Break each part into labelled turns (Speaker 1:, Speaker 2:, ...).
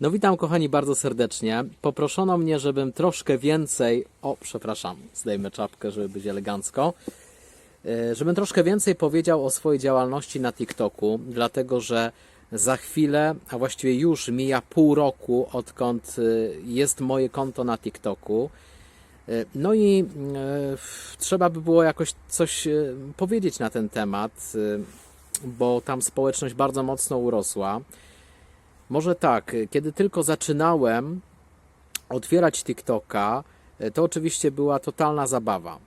Speaker 1: No witam kochani bardzo serdecznie. Poproszono mnie, żebym troszkę więcej, o przepraszam, zdejmę czapkę, żeby być elegancko, E, żebym troszkę więcej powiedział o swojej działalności na TikToku, dlatego że za chwilę, a właściwie już mija pół roku, odkąd e, jest moje konto na TikToku. E, No i trzeba by było jakoś coś powiedzieć na ten temat, bo tam społeczność bardzo mocno urosła. Może tak, kiedy tylko zaczynałem otwierać TikToka, e, to oczywiście była totalna zabawa.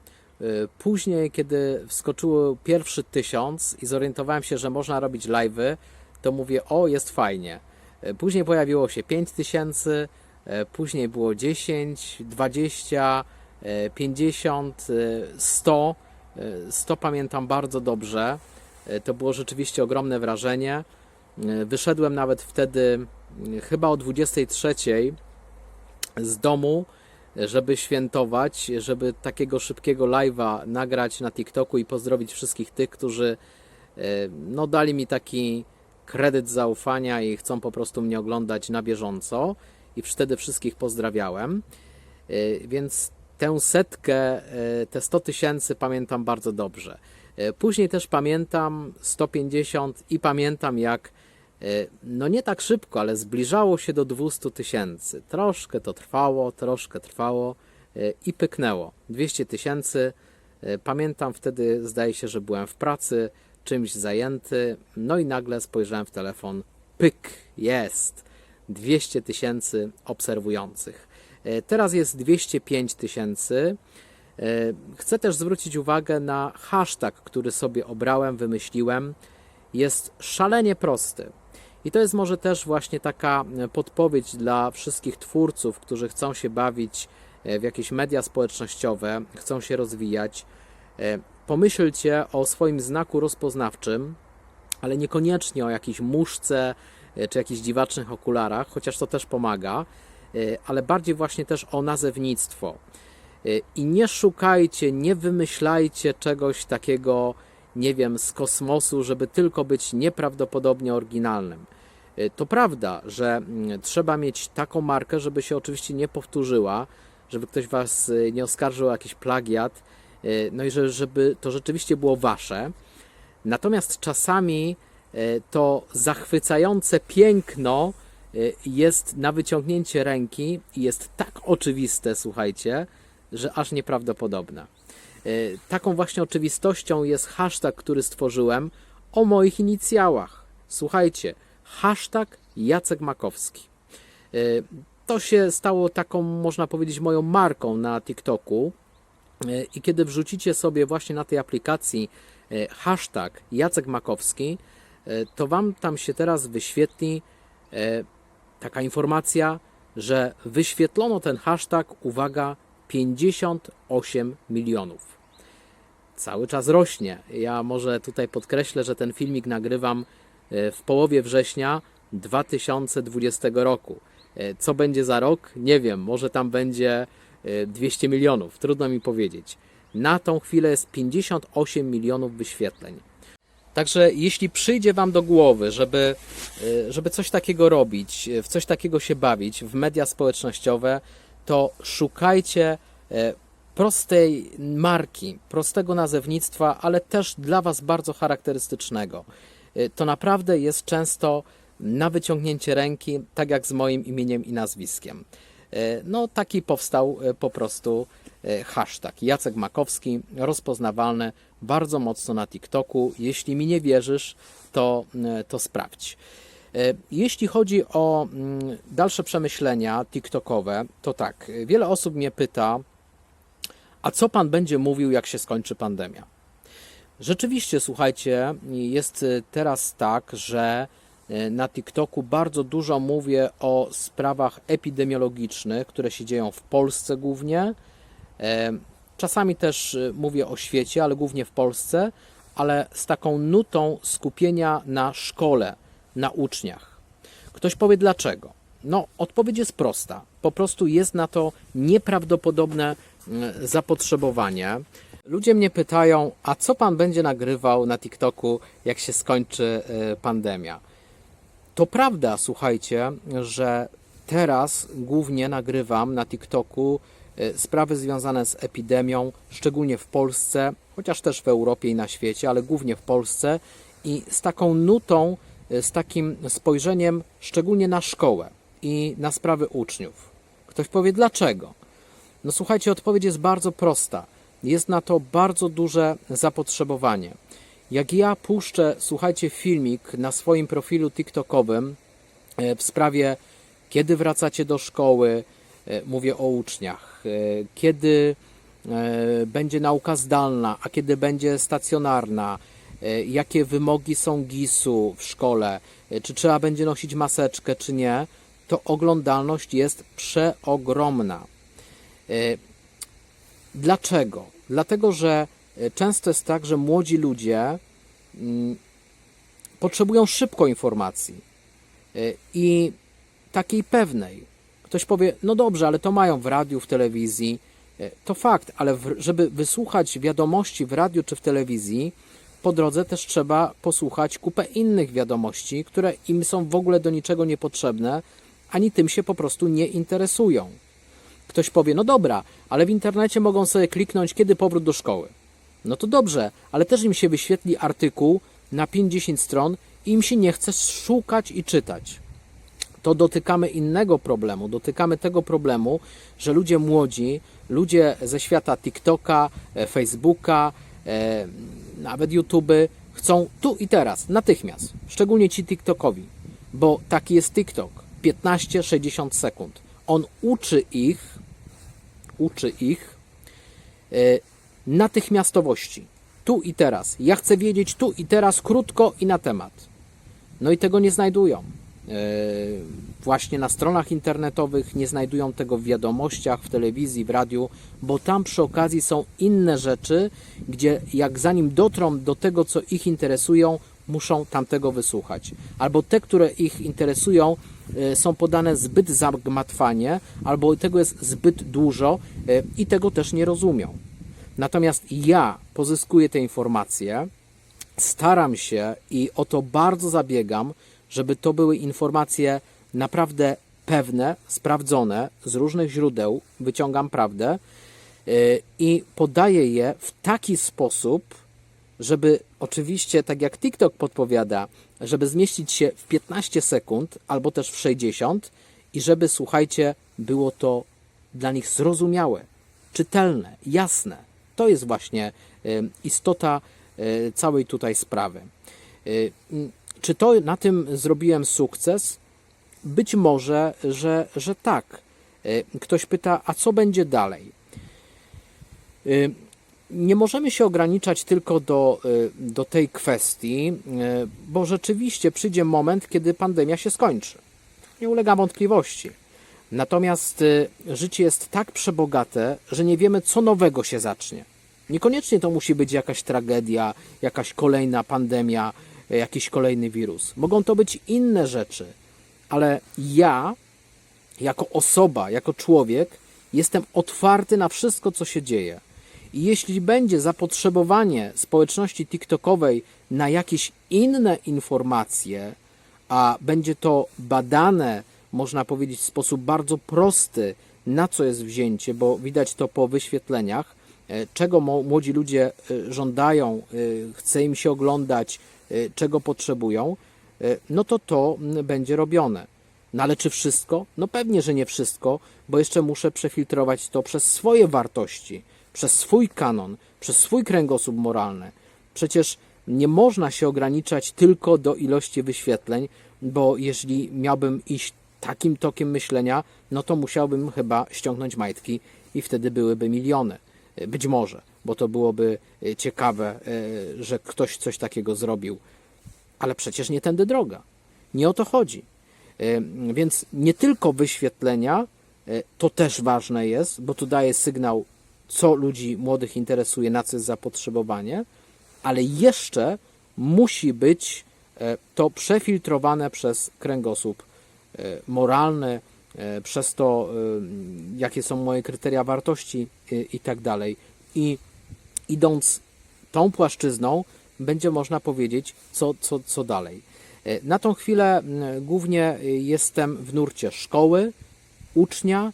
Speaker 1: E, Później, kiedy wskoczyło pierwszy tysiąc i zorientowałem się, że można robić live'y, to mówię, o, jest fajnie. E, Później pojawiło się 5 tysięcy, e, później było 10, 20, e, 50, e, 100. E, 100 pamiętam bardzo dobrze. To było rzeczywiście ogromne wrażenie. E, Wyszedłem nawet wtedy mm, chyba o 23 z domu, żeby świętować, żeby takiego szybkiego live'a nagrać na TikToku i pozdrowić wszystkich tych, którzy e, no, dali mi taki kredyt zaufania i chcą po prostu mnie oglądać na bieżąco. I wtedy wszystkich pozdrawiałem. E, Więc tę setkę, e, te 100 tysięcy pamiętam bardzo dobrze. E, Później też pamiętam 150 i pamiętam jak e, no nie tak szybko, ale zbliżało się do 200 tysięcy. Troszkę to trwało, troszkę trwało e, i pyknęło. 200 tysięcy. E, Pamiętam wtedy, zdaje się, że byłem w pracy, czymś zajęty, no i nagle spojrzałem w telefon. Pyk, jest. 200 tysięcy obserwujących. E, Teraz jest 205 tysięcy. E, Chcę też zwrócić uwagę na hashtag, który sobie obrałem, wymyśliłem. Jest szalenie prosty. I to jest może też właśnie taka e, podpowiedź dla wszystkich twórców, którzy chcą się bawić e, w jakieś media społecznościowe, chcą się rozwijać. E, Pomyślcie o swoim znaku rozpoznawczym, ale niekoniecznie o jakiejś muszce czy jakichś dziwacznych okularach, chociaż to też pomaga, ale bardziej właśnie też o nazewnictwo. I nie szukajcie, nie wymyślajcie czegoś takiego, nie wiem, z kosmosu, żeby tylko być nieprawdopodobnie oryginalnym. E, To prawda, że mm, trzeba mieć taką markę, żeby się oczywiście nie powtórzyła, żeby ktoś was e, nie oskarżył o jakiś plagiat, e, no i że- żeby to rzeczywiście było wasze. Natomiast czasami to zachwycające piękno jest na wyciągnięcie ręki i jest tak oczywiste, słuchajcie, że aż nieprawdopodobne. Taką właśnie oczywistością jest hashtag, który stworzyłem o moich inicjałach. Słuchajcie, hashtag Jacek Makowski. E, To się stało taką, można powiedzieć, moją marką na TikToku. E, I kiedy wrzucicie sobie właśnie na tej aplikacji e, hashtag Jacek Makowski, to Wam tam się teraz wyświetli taka informacja, że wyświetlono ten hashtag, uwaga, 58 milionów. Cały czas rośnie. Ja może tutaj podkreślę, że ten filmik nagrywam w połowie września 2020 roku. E, Co będzie za rok? Nie wiem, może tam będzie e, 200 milionów, trudno mi powiedzieć. Na tą chwilę jest 58 milionów wyświetleń. Także jeśli przyjdzie Wam do głowy, żeby, e, żeby coś takiego robić, e, w coś takiego się bawić, w media społecznościowe, to szukajcie e, prostej marki, prostego nazewnictwa, ale też dla Was bardzo charakterystycznego. E, To naprawdę jest często na wyciągnięcie ręki, tak jak z moim imieniem i nazwiskiem. E, No, taki powstał e, po prostu hashtag Jacek Makowski, rozpoznawalny bardzo mocno na TikToku. Jeśli mi nie wierzysz, to, to sprawdź. Jeśli chodzi o mm, dalsze przemyślenia TikTokowe, to tak, wiele osób mnie pyta, a co pan będzie mówił, jak się skończy pandemia? Rzeczywiście, słuchajcie, jest y, teraz tak, że y, na TikToku bardzo dużo mówię o sprawach epidemiologicznych, które się dzieją w Polsce głównie. E, Czasami też y, mówię o świecie, ale głównie w Polsce, ale z taką nutą skupienia na szkole, na uczniach. Ktoś powie dlaczego? No, odpowiedź jest prosta. Po prostu jest na to nieprawdopodobne zapotrzebowanie. Ludzie mnie pytają, a co pan będzie nagrywał na TikToku, jak się skończy e, pandemia? To prawda, słuchajcie, że teraz głównie nagrywam na TikToku e, sprawy związane z epidemią, szczególnie w Polsce, chociaż też w Europie i na świecie, ale głównie w Polsce i z taką nutą, e, z takim spojrzeniem szczególnie na szkołę i na sprawy uczniów. Ktoś powie dlaczego? No słuchajcie, odpowiedź jest bardzo prosta. Jest na to bardzo duże zapotrzebowanie. Jak ja puszczę, słuchajcie, filmik na swoim profilu TikTokowym e, w sprawie, kiedy wracacie do szkoły, e, mówię o uczniach, e, kiedy będzie nauka zdalna, a kiedy będzie stacjonarna, jakie wymogi są GIS-u w szkole, czy trzeba będzie nosić maseczkę, czy nie, to oglądalność jest przeogromna. Dlaczego? Dlatego, że e, często jest tak, że młodzi ludzie mm, potrzebują szybko informacji e, i takiej pewnej. Ktoś powie, no dobrze, ale to mają w radiu, w telewizji. E, To fakt, ale żeby wysłuchać wiadomości w radiu czy w telewizji, po drodze też trzeba posłuchać kupę innych wiadomości, które im są w ogóle do niczego niepotrzebne, ani tym się po prostu nie interesują. Ktoś powie, no dobra, ale w internecie mogą sobie kliknąć, kiedy powrót do szkoły. No to dobrze, ale też im się wyświetli artykuł na 50 stron i im się nie chce szukać i czytać. To dotykamy innego problemu. Dotykamy tego problemu, że ludzie młodzi, ludzie ze świata TikToka, e, Facebooka, e, nawet YouTube chcą tu i teraz, natychmiast. Szczególnie ci TikTokowi, bo taki jest TikTok. 15-60 sekund. On uczy ich, uczy ich e, natychmiastowości. Tu i teraz. Ja chcę wiedzieć tu i teraz, krótko i na temat. No i tego nie znajdują. E, Właśnie na stronach internetowych, nie znajdują tego w wiadomościach, w telewizji, w radiu, bo tam przy okazji są inne rzeczy, gdzie jak zanim dotrą do tego, co ich interesują, muszą tamtego wysłuchać. Albo te, które ich interesują, e, są podane zbyt zagmatwanie, albo tego jest zbyt dużo e, i tego też nie rozumią. Natomiast ja pozyskuję te informacje, staram się i o to bardzo zabiegam, żeby to były informacje naprawdę pewne, sprawdzone, z różnych źródeł wyciągam prawdę yy, i podaję je w taki sposób, żeby oczywiście, tak jak TikTok podpowiada, żeby zmieścić się w 15 sekund albo też w 60 i żeby, słuchajcie, było to dla nich zrozumiałe, czytelne, jasne. To jest właśnie istota y, całej tutaj sprawy. Mm, Czy to na tym zrobiłem sukces? Być może, że, że tak. Y, Ktoś pyta, a co będzie dalej? Nie możemy się ograniczać tylko do, y, do tej kwestii, y, bo rzeczywiście przyjdzie moment, kiedy pandemia się skończy. Nie ulega wątpliwości. Natomiast y, życie jest tak przebogate, że nie wiemy, co nowego się zacznie. Niekoniecznie to musi być jakaś tragedia, jakaś kolejna pandemia, jakiś kolejny wirus. Mogą to być inne rzeczy, ale ja, jako osoba, jako człowiek, jestem otwarty na wszystko, co się dzieje. Jeśli będzie zapotrzebowanie społeczności TikTokowej na jakieś inne informacje, a będzie to badane, można powiedzieć, w sposób bardzo prosty, na co jest wzięcie, bo widać to po wyświetleniach, e, czego młodzi ludzie e, żądają, e, chce im się oglądać, czego potrzebują, no to to będzie robione. No ale czy wszystko? No pewnie, że nie wszystko, bo jeszcze muszę przefiltrować to przez swoje wartości, przez swój kanon, przez swój kręgosłup moralny. Przecież nie można się ograniczać tylko do ilości wyświetleń, bo jeśli miałbym iść takim tokiem myślenia, no to musiałbym chyba ściągnąć majtki i wtedy byłyby miliony. Być może, bo to byłoby e, ciekawe, e, że ktoś coś takiego zrobił. Ale przecież nie tędy droga. Nie o to chodzi. E, Więc nie tylko wyświetlenia, to też ważne jest, bo to daje sygnał, co ludzi młodych interesuje, na co jest zapotrzebowanie, ale jeszcze musi być e, to przefiltrowane przez kręgosłup e, moralny, e, przez to, jakie są moje kryteria wartości i tak dalej. I idąc tą płaszczyzną, będzie można powiedzieć, co, co, co dalej. Na tą chwilę głównie jestem w nurcie szkoły, ucznia,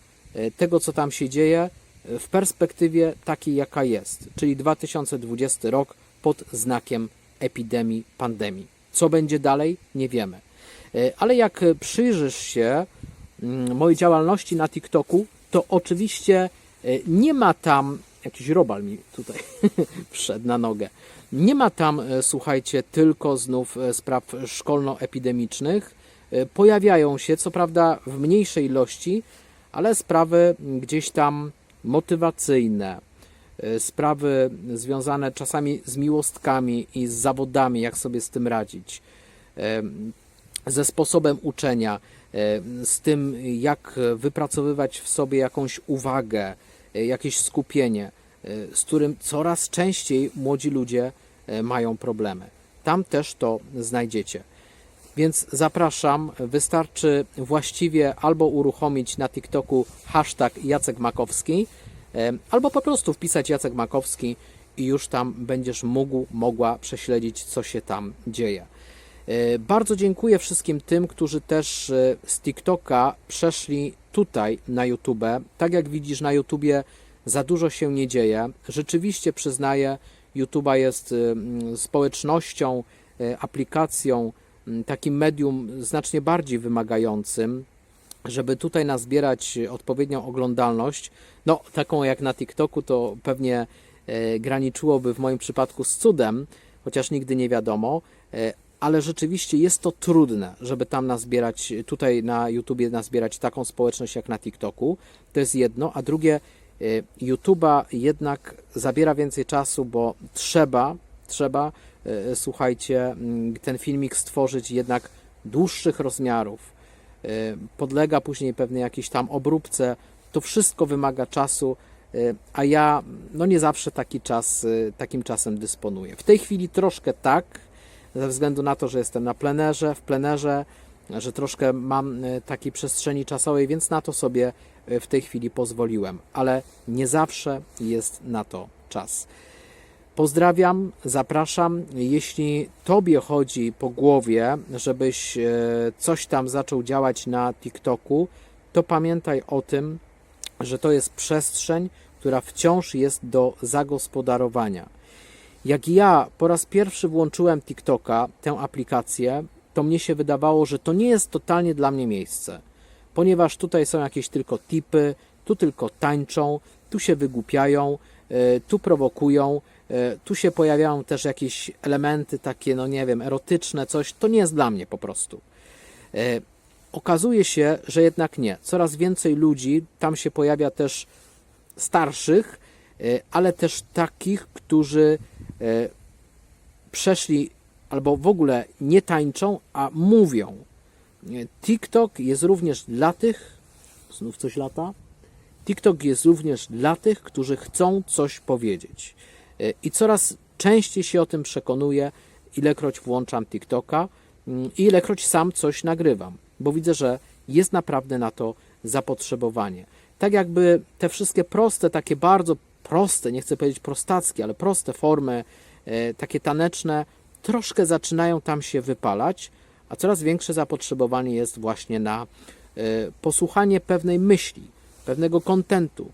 Speaker 1: tego co tam się dzieje w perspektywie takiej jaka jest, czyli 2020 rok pod znakiem epidemii, pandemii. Co będzie dalej, nie wiemy. E, Ale jak przyjrzysz się mm, mojej działalności na TikToku, to oczywiście e, nie ma tam, jakiś robal mi tutaj wszedł na nogę, nie ma tam, e, słuchajcie, tylko znów spraw szkolno-epidemicznych. Pojawiają się, co prawda w mniejszej ilości, ale sprawy gdzieś tam motywacyjne, e, sprawy związane czasami z miłostkami i z zawodami, jak sobie z tym radzić, e, ze sposobem uczenia, e, z tym, jak wypracowywać w sobie jakąś uwagę, jakieś skupienie, z którym coraz częściej młodzi ludzie mają problemy. Tam też to znajdziecie. Więc zapraszam, wystarczy właściwie albo uruchomić na TikToku hashtag Jacek Makowski, albo po prostu wpisać Jacek Makowski i już tam będziesz mógł, mogła prześledzić, co się tam dzieje. E, Bardzo dziękuję wszystkim tym, którzy też e, z TikToka przeszli tutaj na YouTube. Tak jak widzisz na YouTubie za dużo się nie dzieje. Rzeczywiście przyznaję, YouTube'a jest społecznością, e, aplikacją, takim medium znacznie bardziej wymagającym, żeby tutaj nazbierać odpowiednią oglądalność, no taką jak na TikToku, to pewnie e, graniczyłoby w moim przypadku z cudem, chociaż nigdy nie wiadomo, e, ale rzeczywiście jest to trudne, żeby tam nazbierać, tutaj na YouTubie nazbierać taką społeczność jak na TikToku. To jest jedno, a drugie, e, YouTube'a jednak zabiera więcej czasu, bo trzeba, trzeba, słuchajcie, mm, ten filmik stworzyć jednak dłuższych rozmiarów. E, Podlega później pewnej jakiejś tam obróbce. To wszystko wymaga czasu, e, a ja no nie zawsze taki czas, e, takim czasem dysponuję. W tej chwili troszkę tak, ze względu na to, że jestem na plenerze, w plenerze, że troszkę mam e, takiej przestrzeni czasowej, więc na to sobie e, w tej chwili pozwoliłem, ale nie zawsze jest na to czas. Pozdrawiam, zapraszam. Jeśli Tobie chodzi po głowie, żebyś e, coś tam zaczął działać na TikToku, to pamiętaj o tym, że to jest przestrzeń, która wciąż jest do zagospodarowania. Jak ja po raz pierwszy włączyłem TikToka, tę aplikację, to mnie się wydawało, że to nie jest totalnie dla mnie miejsce, ponieważ tutaj są jakieś tylko tipy, tu tylko tańczą, tu się wygłupiają, e, tu prowokują, tu się pojawiają też jakieś elementy takie, no nie wiem, erotyczne, coś. To nie jest dla mnie po prostu. E, Okazuje się, że jednak nie. Coraz więcej ludzi tam się pojawia też starszych, e, ale też takich, którzy e, przeszli albo w ogóle nie tańczą, a mówią. E, TikTok jest również dla tych, znów coś lata, TikTok jest również dla tych, którzy chcą coś powiedzieć. E, I coraz częściej się o tym przekonuję, ilekroć włączam TikToka mm, i ilekroć sam coś nagrywam, bo widzę, że jest naprawdę na to zapotrzebowanie. Tak jakby te wszystkie proste, takie bardzo proste, nie chcę powiedzieć prostackie, ale proste formy, e, takie taneczne, troszkę zaczynają tam się wypalać, a coraz większe zapotrzebowanie jest właśnie na e, posłuchanie pewnej myśli, pewnego kontentu,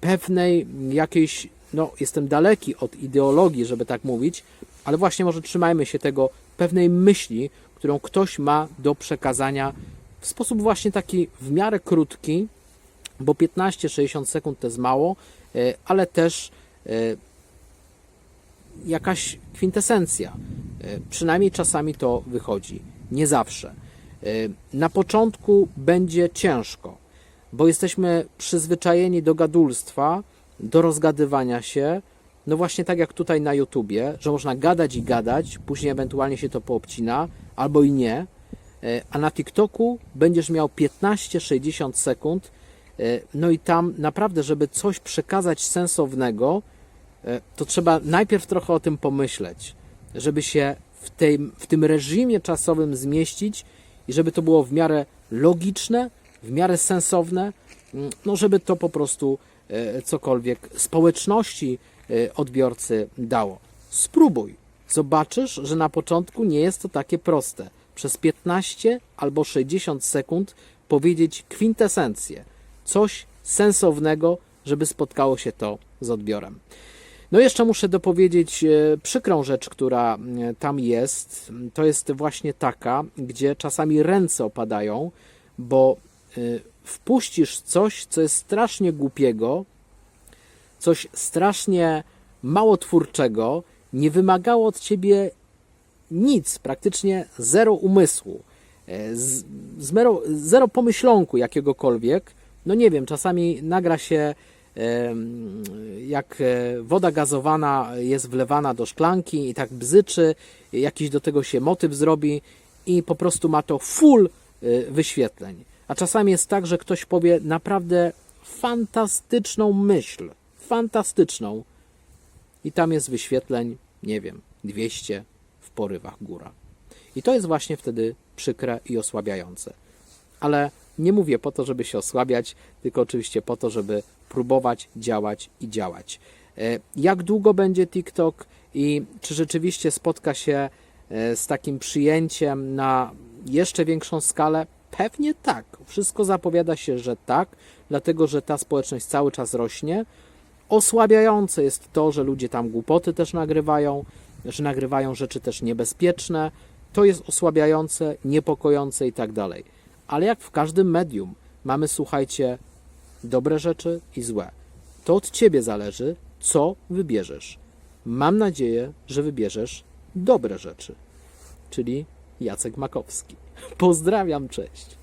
Speaker 1: pewnej jakiejś, no jestem daleki od ideologii, żeby tak mówić, ale właśnie może trzymajmy się tego, pewnej myśli, którą ktoś ma do przekazania w sposób właśnie taki w miarę krótki, bo 15-60 sekund to jest mało, e, ale też e, jakaś kwintesencja. E, Przynajmniej czasami to wychodzi, nie zawsze. Na początku będzie ciężko, bo jesteśmy przyzwyczajeni do gadulstwa, do rozgadywania się, no właśnie tak jak tutaj na YouTubie, że można gadać i gadać, później ewentualnie się to poobcina, albo i nie, E, a na TikToku będziesz miał 15-60 sekund, e, no i tam naprawdę, żeby coś przekazać sensownego, e, to trzeba najpierw trochę o tym pomyśleć, żeby się w, tej, w tym reżimie czasowym zmieścić i żeby to było w miarę logiczne, w miarę sensowne, mm, no żeby to po prostu cokolwiek społeczności e, odbiorcy dało. Spróbuj, zobaczysz, że na początku nie jest to takie proste. Przez 15 albo 60 sekund powiedzieć kwintesencję, coś sensownego, żeby spotkało się to z odbiorem. No jeszcze muszę dopowiedzieć e, przykrą rzecz, która e, tam jest. To jest właśnie taka, gdzie czasami ręce opadają, bo e, wpuścisz coś, co jest strasznie głupiego, coś strasznie małotwórczego, nie wymagało od ciebie nic, praktycznie zero umysłu, e, z, z mero, zero pomyśląku jakiegokolwiek. No nie wiem, czasami nagra się jak e, woda gazowana jest wlewana do szklanki i tak bzyczy, jakiś do tego się motyw zrobi i po prostu ma to full e, wyświetleń. A czasami jest tak, że ktoś powie naprawdę fantastyczną myśl, fantastyczną i tam jest wyświetleń, nie wiem, 200 w porywach góra. I to jest właśnie wtedy przykre i osłabiające. Ale nie mówię po to, żeby się osłabiać, tylko oczywiście po to, żeby próbować działać i działać. E, Jak długo będzie TikTok i czy rzeczywiście spotka się e, z takim przyjęciem na jeszcze większą skalę? Pewnie tak. Wszystko zapowiada się, że tak, dlatego że ta społeczność cały czas rośnie. Osłabiające jest to, że ludzie tam głupoty też nagrywają, że nagrywają rzeczy też niebezpieczne. To jest osłabiające, niepokojące i tak dalej. Ale jak w każdym medium, mamy, słuchajcie, dobre rzeczy i złe. To od ciebie zależy, co wybierzesz. Mam nadzieję, że wybierzesz dobre rzeczy, czyli Jacek Makowski. Pozdrawiam, cześć.